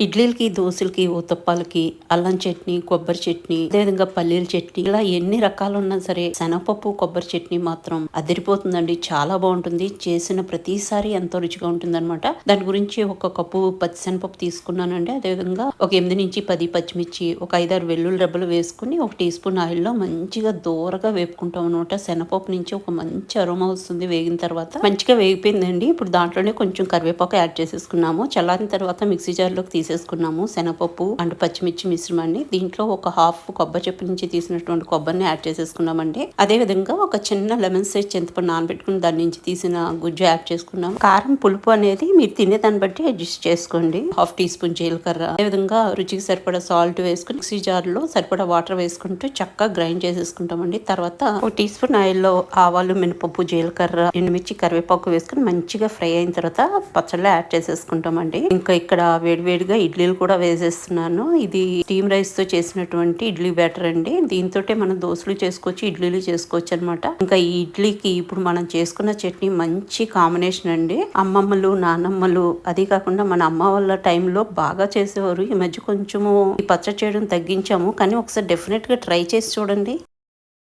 ఇడ్లీలకి దోశలకి ఊతప్పాలకి అల్లం చట్నీ కొబ్బరి చట్నీ అదేవిధంగా పల్లీల చట్నీ ఇలా ఎన్ని రకాలు ఉన్నా సరే శనగపప్పు కొబ్బరి చట్నీ మాత్రం అదిరిపోతుందండి. చాలా బాగుంటుంది. చేసిన ప్రతిసారి ఎంతో రుచిగా ఉంటుంది దాని గురించి ఒక కప్పు పచ్చిశనగపప్పు తీసుకున్నానండి. అదేవిధంగా ఒక ఎనిమిది నుంచి పది పచ్చిమిర్చి ఒక ఐదారు వెల్లుల్లి రెబ్బలు వేసుకుని ఒక టీ స్పూన్ ఆయిల్లో మంచిగా దూరగా వేపుకుంటాం అనమాట శనగపప్పు నుంచి ఒక మంచి అరోమా వస్తుంది వేగిన తర్వాత. మంచిగా వేగిపోయిందండి. ఇప్పుడు దాంట్లోనే కొంచెం కరివేపాకు యాడ్ చేసేసుకున్నాము. చల్లారిన తర్వాత మిక్సీ జార్లోకి తీసేసుకున్నాము. శనగపప్పు అండ్ పచ్చిమిర్చి మిశ్రమాన్ని. దీంట్లో ఒక హాఫ్ కొబ్బరి చెప్పు నుంచి తీసినటువంటి కొబ్బరిని యాడ్ చేసేసుకున్నామండి. అదే విధంగా ఒక చిన్న లెమన్ సైజ్ చింతపండు నానబెట్టుకుని దాని నుంచి తీసిన గుజ్జు యాడ్ చేసుకున్నాం కారం పులుపు అనేది మీరు తినే దాన్ని బట్టి అడ్జస్ట్ చేసుకోండి. హాఫ్ టీ స్పూన్ జీలకర్ర. అదే విధంగా రుచికి సరిపడా సాల్ట్ వేసుకుని మిక్సీ జార్లో సరిపడా వాటర్ వేసుకుంటూ చక్కగా గ్రైండ్ చేసేసుకుంటామండి. తర్వాత ఒక టీ స్పూన్ ఆయిల్లో ఆవాలు మినపప్పు జీలకర్ర ఎండుమిర్చి కరివేపాకు వేసుకుని మంచిగా ఫ్రై అయిన తర్వాత పచ్చళ్ళు యాడ్ చేసేసుకుంటామండి. ఇంకా ఇక్కడ వేడివేడిగా ఇడ్లీలు కూడా వేసేస్తున్నాను. ఇది స్టీమ్ రైస్తో చేసినటువంటి ఇడ్లీ బ్యాటర్ అండి. దీంతో మనం దోశలు చేసుకోవచ్చు ఇడ్లీలు చేసుకోవచ్చు అనమాట ఇంకా ఈ ఇడ్లీకి ఇప్పుడు మనం చేసుకున్న చట్నీ మంచి కాంబినేషన్ అండి. అమ్మమ్మలు నానమ్మలు అది కాకుండా మన అమ్మ వాళ్ళ టైంలో బాగా చేసేవారు. ఈ మధ్య కొంచెము ఈ పచ్చడి చేయడం తగ్గించాము. కానీ ఒకసారి డెఫినెట్గా ట్రై చేసి చూడండి.